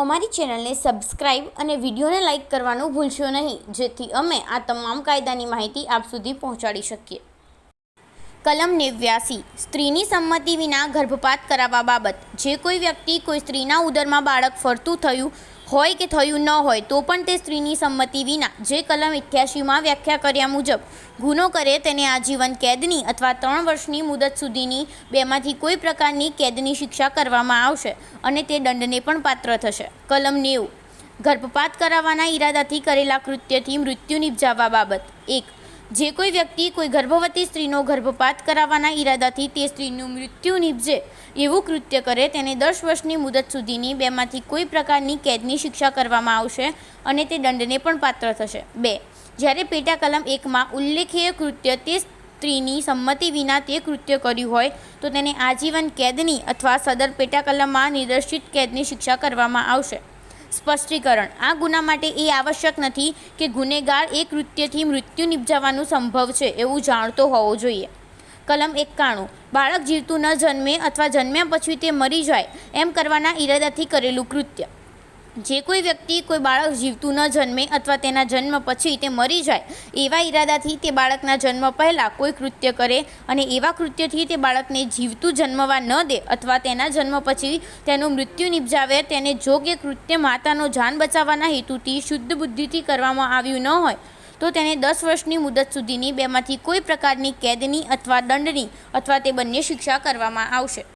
અમારી ચેનલને સબસ્ક્રાઇબ અને વિડીયોને લાઇક કરવાનું ભૂલશો નહીં, જેથી અમે આ તમામ કાયદાની માહિતી આપ સુધી પહોંચાડી શકીએ. કલમ નેવ્યાસી. સ્ત્રીની સંમતિ વિના ગર્ભપાત કરાવવા બાબત. જે કોઈ વ્યક્તિ કોઈ સ્ત્રીના ઉદરમાં બાળક ફરતું થયું હોય કે થયું ન હોય, તો પણ તે સ્ત્રીની સંમતિ વિના જે કલમ ઇઠ્યાસીમાં વ્યાખ્યા કર્યા મુજબ, ગુનો કરે તેને આજીવન કેદની અથવા ત્રણ વર્ષની મુદત સુધીની બેમાંથી કોઈ પ્રકારની કેદની શિક્ષા કરવામાં આવશે અને તે દંડને પણ પાત્ર થશે. કલમ નેવું. ગર્ભપાત કરાવવાના ઈરાદાથી કરેલા કૃત્યથી મૃત્યુ નિપજાવવા બાબત. એક. જે કોઈ વ્યક્તિ કોઈ ગર્ભવતી સ્ત્રીનો ગર્ભપાત કરાવવાના ઈરાદાથી તે સ્ત્રીનું મૃત્યુ નિપજે એવું કૃત્ય કરે, તેને દસ વર્ષની મુદત સુધીની બેમાંથી કોઈ પ્રકારની કેદની શિક્ષા કરવામાં આવશે અને તે દંડને પણ પાત્ર થશે. બે, જ્યારે પેટા કલમ એકમાં ઉલ્લેખીય કૃત્ય તે સ્ત્રીની સંમતિ વિના તે કૃત્ય કર્યું હોય, તો તેને આજીવન કેદની અથવા સદર પેટા કલમમાં નિર્દેશિત કેદની શિક્ષા કરવામાં આવશે. સ્પષ્ટીકરણ. આ ગુના માટે એ આવશ્યક નથી કે ગુનેગાર એ કૃત્યથી મૃત્યુ નિપજાવવાનું સંભવ છે એવું જાણતો હોવો જોઈએ. કલમ એકાણું. બાળક જીવતું ન જન્મે અથવા જન્મ્યા પછી તે મરી જાય એમ કરવાના ઈરાદાથી કરેલું કૃત્ય. જે કોઈ વ્યક્તિ કોઈ બાળક જીવતું ન જન્મે અથવા તેના જન્મ પછી તે મરી જાય, એવા ઈરાદાથી તે બાળકના જન્મ પહેલાં કોઈ કૃત્ય કરે અને એવા કૃત્યથી તે બાળકને જીવતું જન્મવા ન દે અથવા તેના જન્મ પછી તેનું મૃત્યુ નિપજાવે, તેને જો કે કૃત્ય માતાનો જાન બચાવવાના હેતુથી શુદ્ધ બુદ્ધિથી કરવામાં આવ્યું ન હોય, તો તેને દસ વર્ષની મુદત સુધીની બેમાંથી કોઈ પ્રકારની કેદની અથવા દંડની અથવા તે બંને શિક્ષા કરવામાં આવશે.